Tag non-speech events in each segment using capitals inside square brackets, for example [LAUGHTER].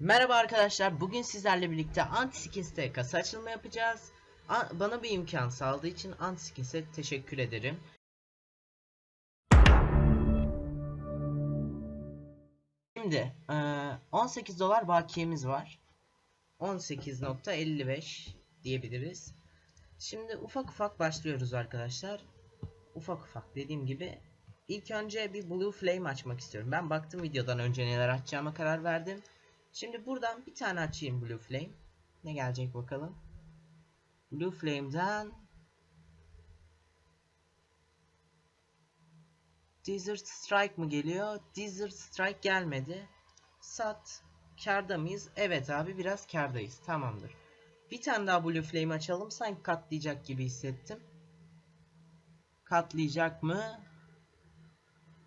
Merhaba arkadaşlar. Bugün sizlerle birlikte Antiskis'te kasa açılımı yapacağız. A- bana bir imkan sağladığı için Antiskis'e teşekkür ederim. Şimdi eee, 18 dolar bakiyemiz var. 18.55 diyebiliriz. Şimdi ufak ufak başlıyoruz arkadaşlar. Ufak ufak dediğim gibi ilk önce bir Blue Flame açmak istiyorum. Ben baktım videodan önce neler açacağıma karar verdim. Şimdi buradan bir tane açayım Blue Flame. Ne gelecek bakalım. Blue Flame'den Desert Strike mı geliyor? Desert Strike gelmedi. Sat. Karda mıyız? Evet abi biraz kardayız. Tamamdır. Bir tane daha Blue Flame açalım. Sanki katlayacak gibi hissettim. Katlayacak mı?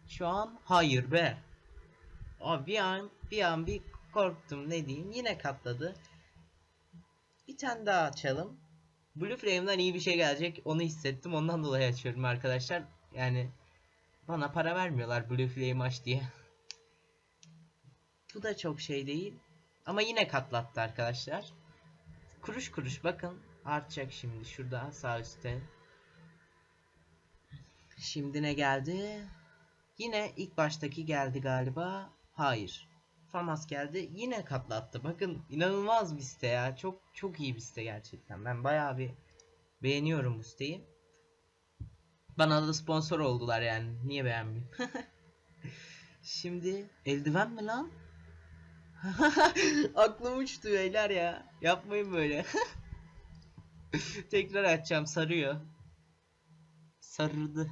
Şu an hayır be. Abi bir an bir an bir korktum ne diyeyim. Yine katladı. Bir tane daha açalım. Blue Flame'den iyi bir şey gelecek. Onu hissettim. Ondan dolayı açıyorum arkadaşlar. Yani bana para vermiyorlar Blue Flame aç diye. Bu da çok şey değil. Ama yine katlattı arkadaşlar. Kuruş kuruş bakın. Artacak şimdi şurada sağ üstte. Şimdi ne geldi? Yine ilk baştaki geldi galiba. Hayır. Famas geldi. Yine katlattı. Bakın inanılmaz bir site ya. Çok çok iyi bir site gerçekten. Ben bayağı bir beğeniyorum bu siteyi. Bana da sponsor oldular yani. Niye beğenmeyeyim? [LAUGHS] Şimdi eldiven mi lan? [LAUGHS] Aklım uçtu beyler ya. Yapmayın böyle. [LAUGHS] Tekrar açacağım sarıyor. Sarıldı.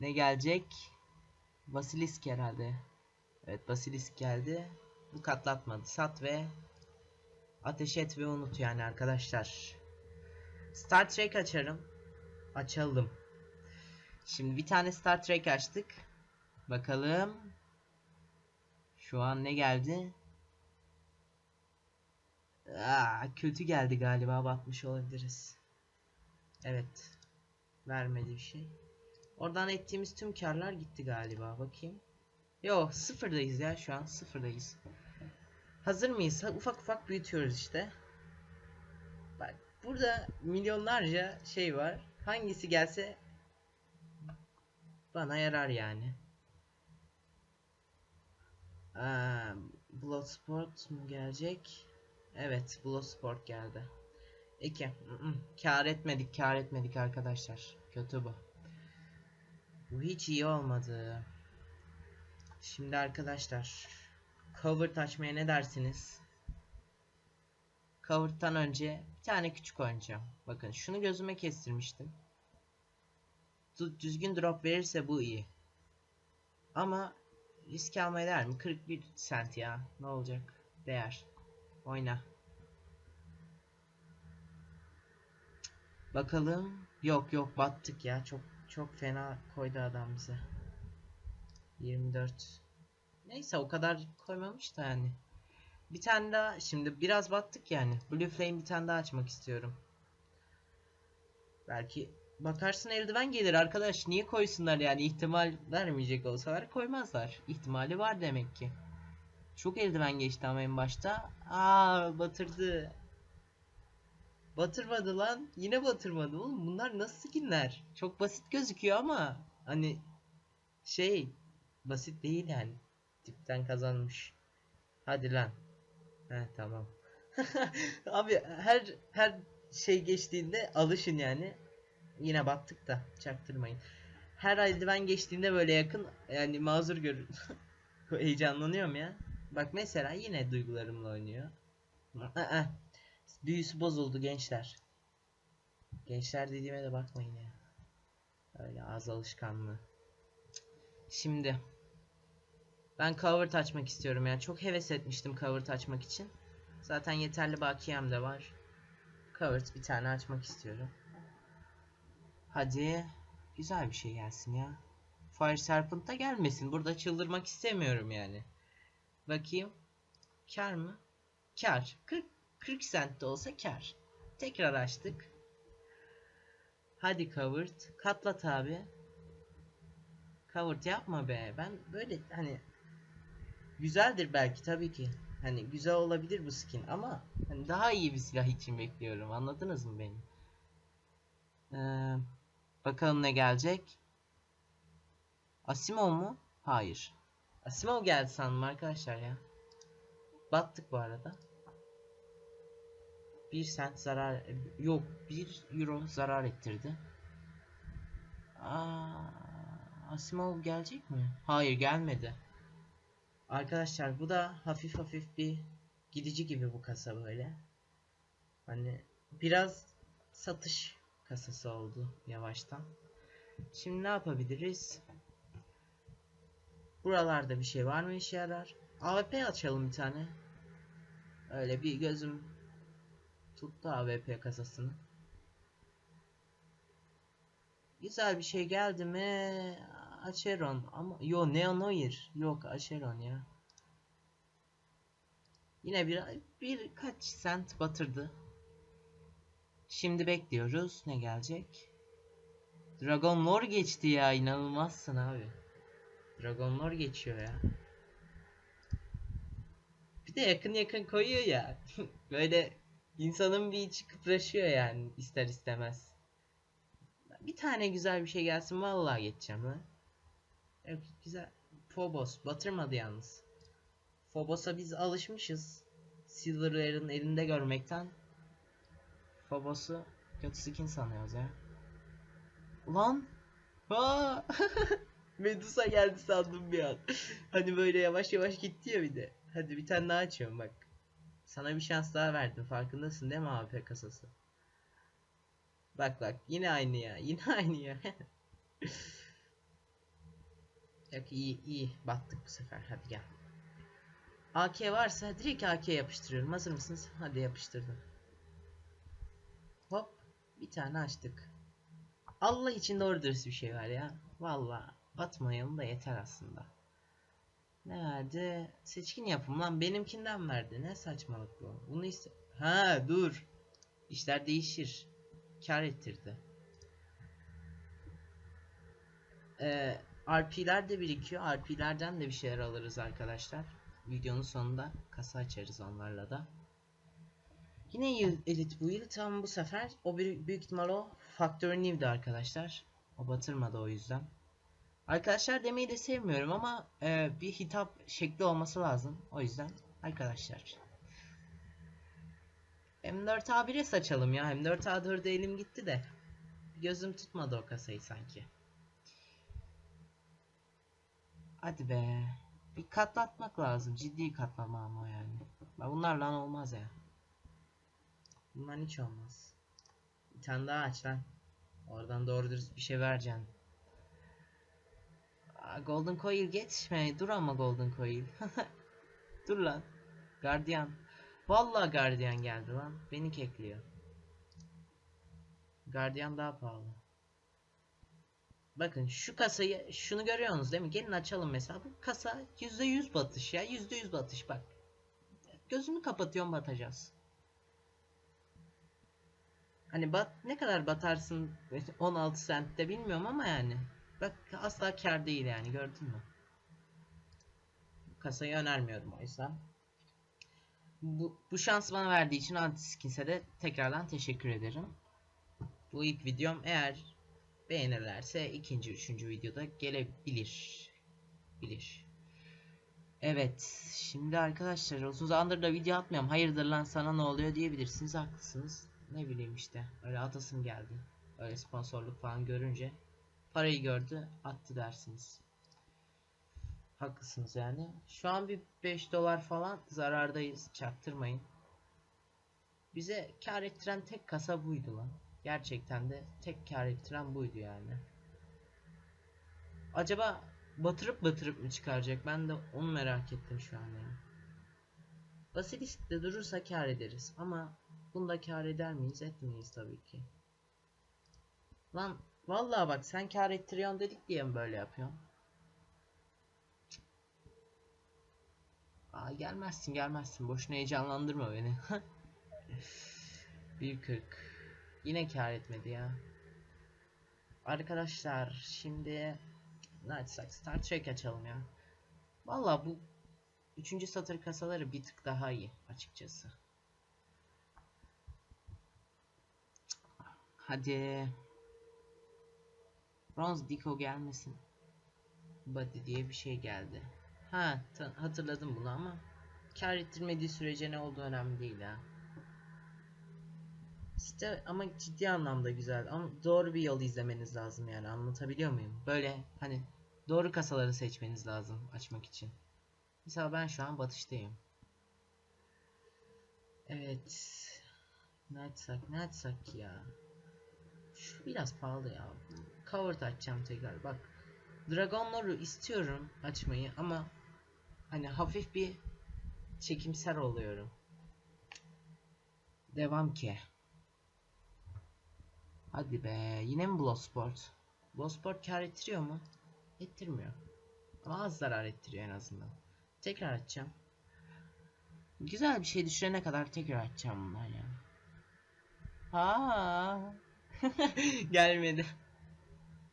Ne gelecek? Basilisk herhalde. Evet Basilisk geldi. Bu katlatmadı. Sat ve ateş et ve unut yani arkadaşlar. Star Trek açarım. Açalım. Şimdi bir tane Star Trek açtık. Bakalım. Şu an ne geldi? Aa, kötü geldi galiba batmış olabiliriz. Evet. Vermedi bir şey. Oradan ettiğimiz tüm karlar gitti galiba. Bakayım. Yo sıfırdayız ya şu an sıfırdayız. Hazır mıyız? Ufak ufak büyütüyoruz işte. Bak burada milyonlarca şey var. Hangisi gelse bana yarar yani. Bloodsport mu gelecek? Evet Bloodsport geldi. İki. Kar etmedik kar etmedik arkadaşlar. Kötü bu. Bu hiç iyi olmadı. Şimdi arkadaşlar cover açmaya ne dersiniz? Cover'dan önce bir tane küçük oynayacağım. Bakın şunu gözüme kestirmiştim. Düzgün drop verirse bu iyi. Ama risk almaya değer mi? 41 cent ya. Ne olacak? Değer. Oyna. Bakalım. Yok yok battık ya. Çok çok fena koydu adam bize. 24. Neyse o kadar koymamış da yani. Bir tane daha şimdi biraz battık yani. Blue Flame bir tane daha açmak istiyorum. Belki bakarsın eldiven gelir arkadaş. Niye koysunlar yani ihtimal vermeyecek olsalar koymazlar. İhtimali var demek ki. Çok eldiven geçti ama en başta. Aa batırdı. Batırmadı lan. Yine batırmadı oğlum. Bunlar nasıl skinler? Çok basit gözüküyor ama hani şey basit değil yani. Tipten kazanmış. Hadi lan. He tamam. [LAUGHS] Abi her her şey geçtiğinde alışın yani. Yine battık da çaktırmayın. Her eldiven geçtiğinde böyle yakın yani mazur görün. [LAUGHS] Heyecanlanıyorum ya. Bak mesela yine duygularımla oynuyor. Aa, Büyüsü bozuldu gençler. Gençler dediğime de bakmayın ya. Öyle az alışkanlığı. Şimdi ben cover açmak istiyorum yani çok heves etmiştim cover açmak için. Zaten yeterli bakiyem de var. Cover bir tane açmak istiyorum. Hadi güzel bir şey gelsin ya. Fire Serpent da gelmesin. Burada çıldırmak istemiyorum yani. Bakayım. Kar mı? Kar. 40 40 cent de olsa kar. Tekrar açtık. Hadi covered. Katlat abi. Covered yapma be. Ben böyle hani güzeldir belki tabii ki. Hani güzel olabilir bu skin ama hani daha iyi bir silah için bekliyorum. Anladınız mı beni? Ee, bakalım ne gelecek. Asimov mu? Hayır. Asimov geldi sandım arkadaşlar ya. Battık bu arada. 1 sent zarar yok 1 euro zarar ettirdi. Aa, Asimov gelecek mi? Hayır gelmedi. Arkadaşlar bu da hafif hafif bir gidici gibi bu kasa böyle. Hani biraz satış kasası oldu yavaştan. Şimdi ne yapabiliriz? Buralarda bir şey var mı işe yarar? AWP açalım bir tane. Öyle bir gözüm tuttu AWP kasasını. Güzel bir şey geldi mi? Acheron ama yo Neonoir yok Acheron ya. Yine bir birkaç sent batırdı. Şimdi bekliyoruz ne gelecek? Dragon Lore geçti ya inanılmazsın abi. Dragon Lore geçiyor ya. Bir de yakın yakın koyuyor ya. [LAUGHS] Böyle insanın bir içi kıpraşıyor yani ister istemez. Bir tane güzel bir şey gelsin vallahi geçeceğim ha. Evet, güzel. Phobos batırmadı yalnız. Phobos'a biz alışmışız. Silverware'ın elinde görmekten. Phobos'u kötü skin sanıyoruz ya. Ulan! Aa! [LAUGHS] Medusa geldi sandım bir an. hani böyle yavaş yavaş gitti ya bir de. Hadi bir tane daha açıyorum bak. Sana bir şans daha verdim. Farkındasın değil mi AP kasası? Bak bak yine aynı ya. Yine [LAUGHS] aynı ya. Yok iyi iyi battık bu sefer. Hadi gel. AK varsa direkt AK yapıştırıyorum. Hazır mısınız? Hadi yapıştırdım. Hop. Bir tane açtık. Allah için doğru dürüst bir şey var ya. Valla batmayalım da yeter aslında. Ne verdi? Seçkin yapım lan benimkinden verdi. Ne saçmalık bu. Bunu iste... Ha dur. İşler değişir. Kar ettirdi. Ee, RP'ler de birikiyor. RP'lerden de bir şeyler alırız arkadaşlar. Videonun sonunda kasa açarız onlarla da. Yine Elite bu yıl tam bu sefer o bir, büyük ihtimal o Factory New'di arkadaşlar. O batırmadı o yüzden. Arkadaşlar demeyi de sevmiyorum ama e, bir hitap şekli olması lazım. O yüzden arkadaşlar. M4A1'e saçalım ya. M4A4'e elim gitti de. Gözüm tutmadı o kasayı sanki. Hadi be. Bir katlatmak lazım. Ciddi katlama ama yani. Bunlarla olmaz ya. Bundan hiç olmaz. Bir tane daha aç lan. Oradan doğru dürüst bir şey vereceksin. Aa, Golden Coil geçme. Dur ama Golden Coil. [LAUGHS] Dur lan. Guardian. Vallahi Guardian geldi lan. Beni kekliyor. Guardian daha pahalı. Bakın şu kasayı şunu görüyorsunuz değil mi? Gelin açalım mesela. Bu kasa %100 batış ya. %100 batış bak. Gözümü kapatıyorum batacağız. Hani bat ne kadar batarsın 16 centte bilmiyorum ama yani. Bak asla kar değil yani gördün mü? Kasayı önermiyorum o yüzden. Bu, bu şans bana verdiği için Antiskins'e de tekrardan teşekkür ederim. Bu ilk videom eğer beğenirlerse ikinci, üçüncü videoda gelebilir. Bilir. Evet. Şimdi arkadaşlar uzun zamandır da video atmıyorum. Hayırdır lan sana ne oluyor diyebilirsiniz. Haklısınız. Ne bileyim işte. Öyle atasım geldi. Öyle sponsorluk falan görünce. Parayı gördü. Attı dersiniz. Haklısınız yani. Şu an bir 5 dolar falan zarardayız. Çaktırmayın. Bize kar ettiren tek kasa buydu lan. Gerçekten de tek kar ettiren buydu yani. Acaba batırıp batırıp mı çıkaracak? Ben de onu merak ettim şu an yani. Basilisk'te durursa kar ederiz ama bunda kar eder miyiz? Etmeyiz tabii ki. Lan vallahi bak sen kar ettiriyorsun dedik diye mi böyle yapıyorsun? Aa gelmezsin gelmezsin. Boşuna heyecanlandırma beni. [LAUGHS] 1.40 Yine kar etmedi ya. Arkadaşlar şimdi ne açsak Star Trek açalım ya. Valla bu Üçüncü satır kasaları bir tık daha iyi açıkçası. Hadi. Bronze Diko gelmesin. Body diye bir şey geldi. Ha hatırladım bunu ama kar ettirmediği sürece ne olduğu önemli değil ya. İşte ama ciddi anlamda güzel ama doğru bir yol izlemeniz lazım yani anlatabiliyor muyum? Böyle hani doğru kasaları seçmeniz lazım açmak için. Mesela ben şu an batıştayım. Evet. Ne açsak ne açsak ya. Şu biraz pahalı ya. Covered açacağım tekrar bak. Dragon Lore'u istiyorum açmayı ama hani hafif bir çekimser oluyorum. Devam ki. Hadi be yine mi Bloodsport? Bloodsport kar ettiriyor mu? Ettirmiyor. Ama az zarar ettiriyor en azından. Tekrar açacağım. Güzel bir şey düşürene kadar tekrar açacağım bunlar ya. Ha. [LAUGHS] Gelmedi.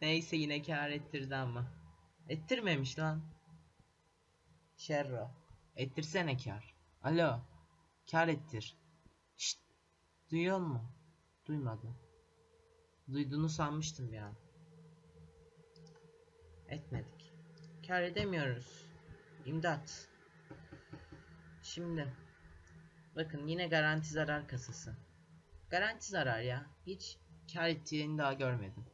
Neyse yine kar ettirdi ama. Ettirmemiş lan. Şerro. Ettirsene kar. Alo. Kar ettir. Şşt. Duyuyor mu? Duymadı. Duyduğunu sanmıştım ya. Etmedik. Kar edemiyoruz. İmdat. Şimdi. Bakın yine garanti zarar kasası. Garanti zarar ya. Hiç kar ettiğini daha görmedim.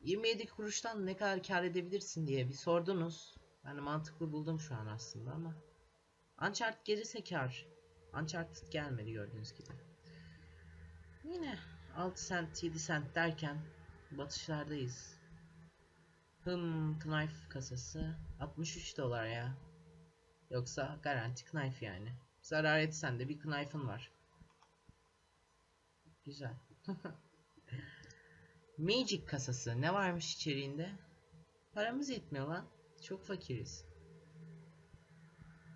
27 kuruştan ne kadar kar edebilirsin diye bir sordunuz. Ben de mantıklı buldum şu an aslında ama. Uncharted gelirse kar. Uncharted gelmedi gördüğünüz gibi. Yine 6 cent 7 cent derken batışlardayız. Hım knife kasası 63 dolar ya. Yoksa garanti knife yani. Zarar etsen de bir knife'ın var. Güzel. [LAUGHS] Magic kasası ne varmış içeriğinde? Paramız yetmiyor lan. Çok fakiriz.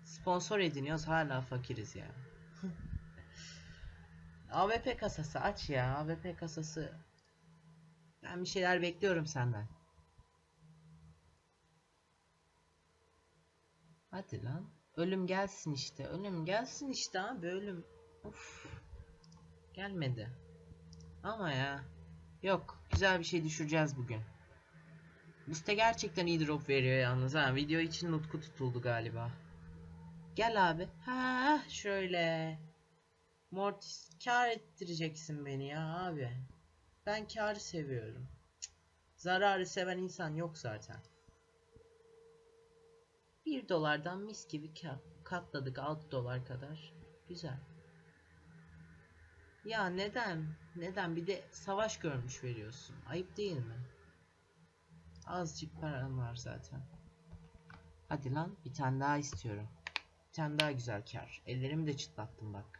Sponsor ediniyoruz hala fakiriz ya. AWP kasası aç ya. AWP kasası. Ben bir şeyler bekliyorum senden. Hadi lan. Ölüm gelsin işte. Ölüm gelsin işte abi ölüm. Of. Gelmedi. Ama ya. Yok. Güzel bir şey düşüreceğiz bugün. Bu site gerçekten iyi drop veriyor yalnız ha. Video için nutku tutuldu galiba. Gel abi. Ha şöyle. Mortis kar ettireceksin beni ya abi. Ben karı seviyorum. Cık. Zararı seven insan yok zaten. 1 dolardan mis gibi ka- katladık 6 dolar kadar. Güzel. Ya neden? Neden? Bir de savaş görmüş veriyorsun. Ayıp değil mi? Azıcık param var zaten. Hadi lan bir tane daha istiyorum. Bir tane daha güzel kar. Ellerimi de çıtlattım bak.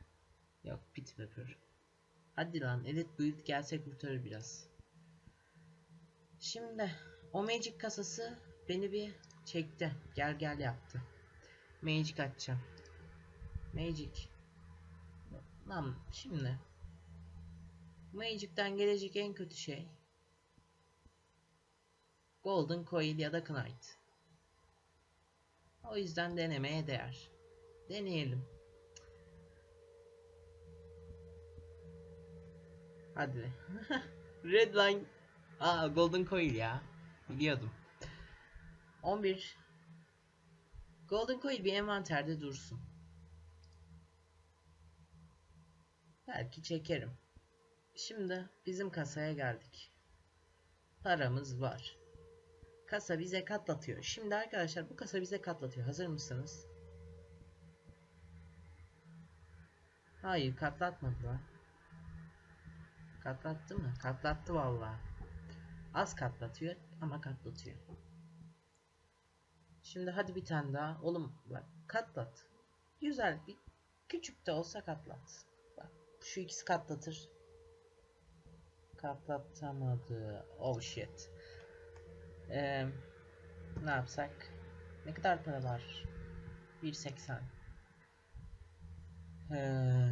Yok pit pepper. Hadi lan elit build gelse kurtarır biraz. Şimdi o magic kasası beni bir çekti. Gel gel yaptı. Magic açacağım. Magic. Lan şimdi. Magic'ten gelecek en kötü şey. Golden Coil ya da Knight. O yüzden denemeye değer. Deneyelim. Hadi. [LAUGHS] Redline. Aa Golden Coil ya. Biliyordum. 11. Golden Coil bir envanterde dursun. Belki çekerim. Şimdi bizim kasaya geldik. Paramız var. Kasa bize katlatıyor. Şimdi arkadaşlar bu kasa bize katlatıyor. Hazır mısınız? Hayır katlatmadı lan. Katlattı mı? Katlattı vallahi. Az katlatıyor ama katlatıyor. Şimdi hadi bir tane daha. Oğlum bak katlat. Güzel bir küçük de olsa katlat. Bak şu ikisi katlatır. Katlatamadı. Oh shit. Ee, ne yapsak? Ne kadar para var? 1.80. Ee,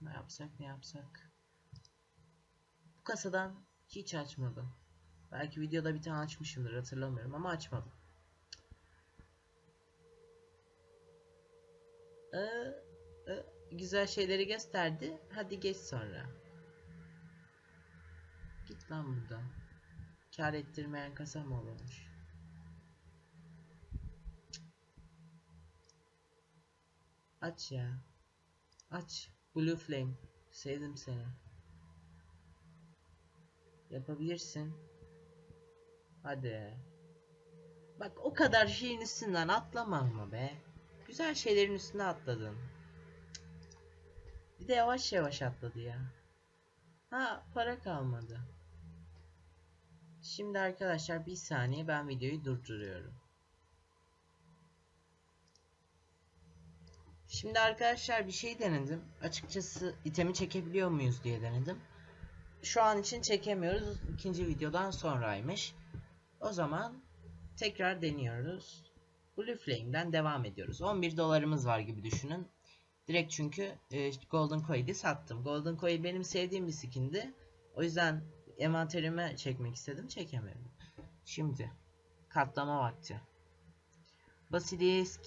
ne yapsak ne yapsak? Kasadan hiç açmadım. Belki videoda bir tane açmışımdır hatırlamıyorum ama açmadım. Ee, e, güzel şeyleri gösterdi. Hadi geç sonra. Git lan buradan. Kar ettirmeyen kasa mı olurmuş? Aç ya. Aç. Blue Flame. Sevdim seni. Yapabilirsin. Hadi. Bak o kadar şeyin üstünden atlama ama be. Güzel şeylerin üstüne atladın. Bir de yavaş yavaş atladı ya. Ha para kalmadı. Şimdi arkadaşlar bir saniye ben videoyu durduruyorum. Şimdi arkadaşlar bir şey denedim. Açıkçası itemi çekebiliyor muyuz diye denedim. Şu an için çekemiyoruz. İkinci videodan sonraymış. O zaman tekrar deniyoruz. Blue Flame'den devam ediyoruz. 11 dolarımız var gibi düşünün. Direkt çünkü e, Golden Coil'i sattım. Golden Coil benim sevdiğim bir skindi. O yüzden envanterime çekmek istedim. Çekemedim. Şimdi katlama vakti. Basilisk.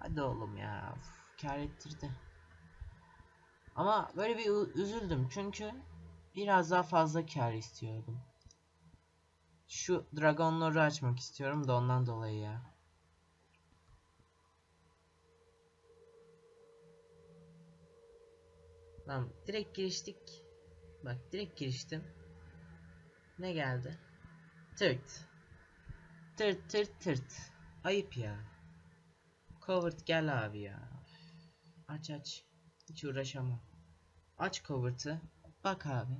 Hadi oğlum ya. Uf, kar ettirdi. Ama böyle bir üzüldüm çünkü biraz daha fazla kar istiyordum. Şu Dragonları açmak istiyorum da ondan dolayı ya. Lan direkt giriştik. Bak direkt giriştim. Ne geldi? Tırt. Tırt tırt tırt. Ayıp ya. Covered gel abi ya. Aç aç. Hiç uğraşamam. Aç covert'ı. Bak abi.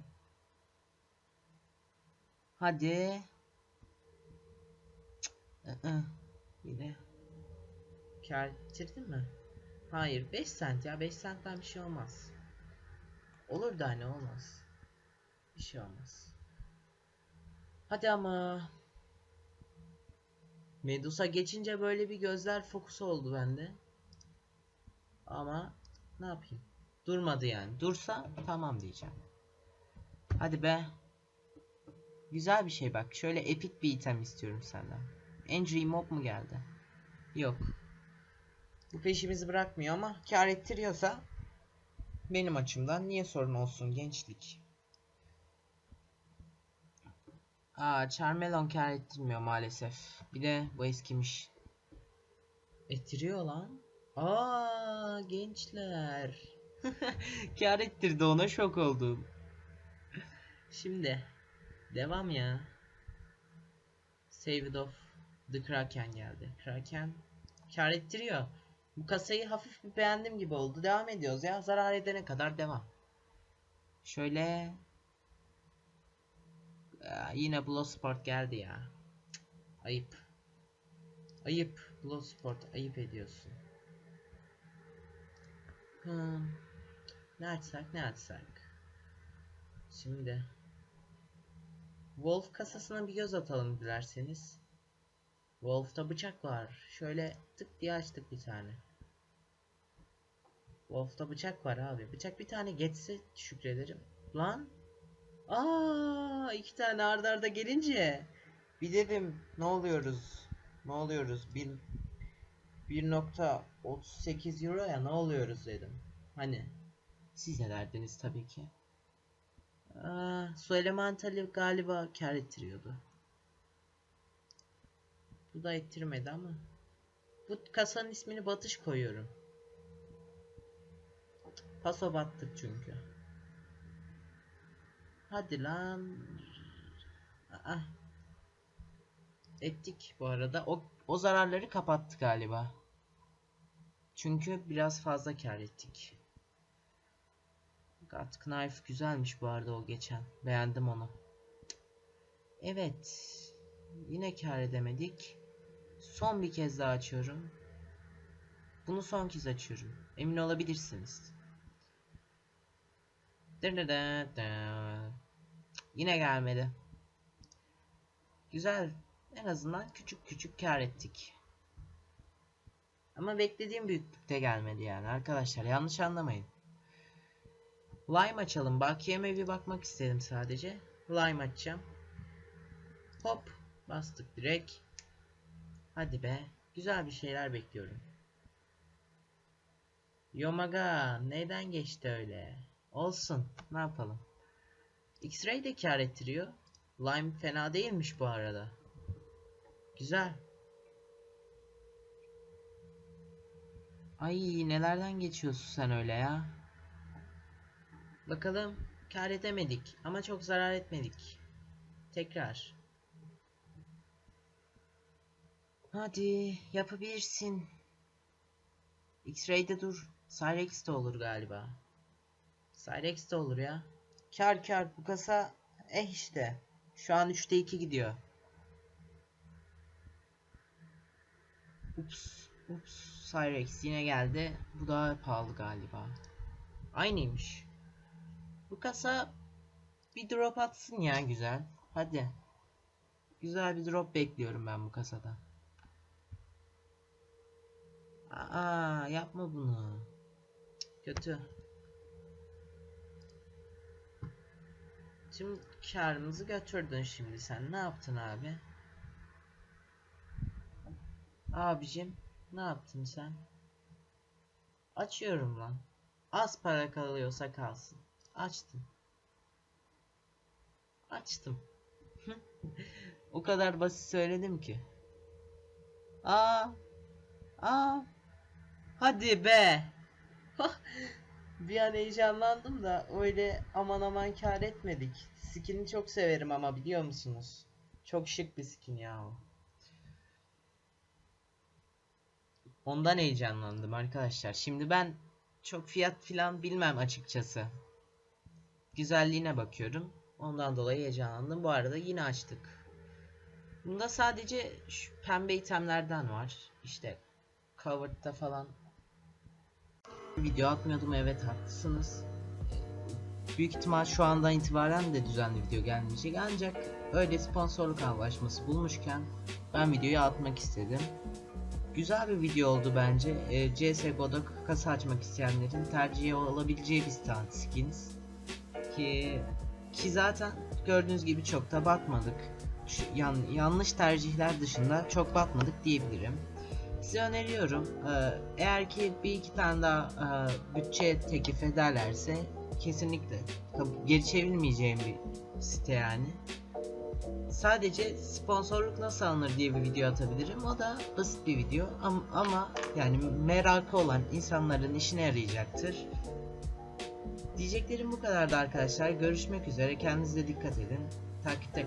Hadi. Cık, ı-ı. Yine. Kar ettirdin mi? Hayır 5 cent ya 5 centten bir şey olmaz. Olur da hani olmaz. Bir şey olmaz. Hadi ama. Medusa geçince böyle bir gözler fokusu oldu bende. Ama ne yapayım? Durmadı yani. Dursa tamam diyeceğim. Hadi be. Güzel bir şey bak. Şöyle epik bir item istiyorum senden. Angry Mob mu geldi? Yok. Bu peşimizi bırakmıyor ama kar ettiriyorsa benim açımdan niye sorun olsun gençlik. Aa Charmelon kar ettirmiyor maalesef. Bir de bu eskimiş. Ettiriyor lan. Aa gençler. [LAUGHS] kar ettirdi ona şok oldum. Şimdi devam ya. Save it off. The Kraken geldi. Kraken kar ettiriyor. Bu kasayı hafif bir beğendim gibi oldu. Devam ediyoruz ya. Zarar edene kadar devam. Şöyle Aa, yine Bloodsport geldi ya. Ayıp. Ayıp. Bloodsport ayıp ediyorsun. Hmm. Ne açsak ne açsak. Şimdi. Wolf kasasına bir göz atalım dilerseniz. Wolf'ta bıçak var. Şöyle tık diye açtık bir tane. Wolf'ta bıçak var abi. Bıçak bir tane geçse şükrederim. Lan. Aa, iki tane arda arda gelince bir dedim ne oluyoruz? Ne oluyoruz? Bir 1.38 euro ya ne oluyoruz dedim. Hani siz ne derdiniz tabii ki. Aa, su elementali galiba kar ettiriyordu. Bu da ettirmedi ama. Bu kasanın ismini batış koyuyorum. Paso battık çünkü. Hadi lan. Aa. Ettik bu arada. O, o zararları kapattık galiba. Çünkü biraz fazla kar ettik. God Knife güzelmiş bu arada o geçen. Beğendim onu. Evet. Yine kar edemedik. Son bir kez daha açıyorum. Bunu son kez açıyorum. Emin olabilirsiniz. Yine gelmedi. Güzel. En azından küçük küçük kar ettik. Ama beklediğim büyüklükte gelmedi yani arkadaşlar yanlış anlamayın. Lime açalım. Bakiyeme bir bakmak istedim sadece. Lime açacağım. Hop. Bastık direkt. Hadi be. Güzel bir şeyler bekliyorum. Yomaga neyden geçti öyle? Olsun. Ne yapalım? X-Ray de kar ettiriyor. Lime fena değilmiş bu arada. Güzel. Ay nelerden geçiyorsun sen öyle ya? Bakalım kar edemedik ama çok zarar etmedik. Tekrar. Hadi yapabilirsin. X-Ray'de dur. Cyrex de olur galiba. Cyrex de olur ya. Kar kar bu kasa eh işte. Şu an 3'te 2 gidiyor. Ups. Ups. Cyrex yine geldi. Bu daha pahalı galiba. Aynıymış. Bu kasa bir drop atsın ya güzel. Hadi. Güzel bir drop bekliyorum ben bu kasada. Aa yapma bunu. Kötü. Tüm karımızı götürdün şimdi sen. Ne yaptın abi? Abicim ne yaptın sen? Açıyorum lan. Az para kalıyorsa kalsın. Açtım. Açtım. [LAUGHS] o kadar basit söyledim ki. Aa. Aa. Hadi be. [LAUGHS] Bir an heyecanlandım da öyle aman aman kar etmedik. Skin'i çok severim ama biliyor musunuz? Çok şık bir skin ya o. Ondan heyecanlandım arkadaşlar. Şimdi ben çok fiyat filan bilmem açıkçası. Güzelliğine bakıyorum. Ondan dolayı heyecanlandım. Bu arada yine açtık. Bunda sadece şu pembe itemlerden var. İşte covered'da falan video atmıyordum evet haklısınız. Büyük ihtimal şu andan itibaren de düzenli video gelmeyecek ancak öyle sponsorluk anlaşması bulmuşken ben videoyu atmak istedim. Güzel bir video oldu bence. E, CSGO'da kasa açmak isteyenlerin tercihi olabileceği bir stand skins. Ki ki zaten gördüğünüz gibi çok da batmadık. Şu, yan, yanlış tercihler dışında çok batmadık diyebilirim. Size öneriyorum. Ee, eğer ki bir iki tane daha e, bütçe teklif ederlerse kesinlikle geri çevrilmeyeceğim bir site yani. Sadece sponsorluk nasıl alınır diye bir video atabilirim. O da basit bir video ama, ama yani merakı olan insanların işine yarayacaktır. Diyeceklerim bu kadardı arkadaşlar. Görüşmek üzere. Kendinize dikkat edin. Takipte kalın.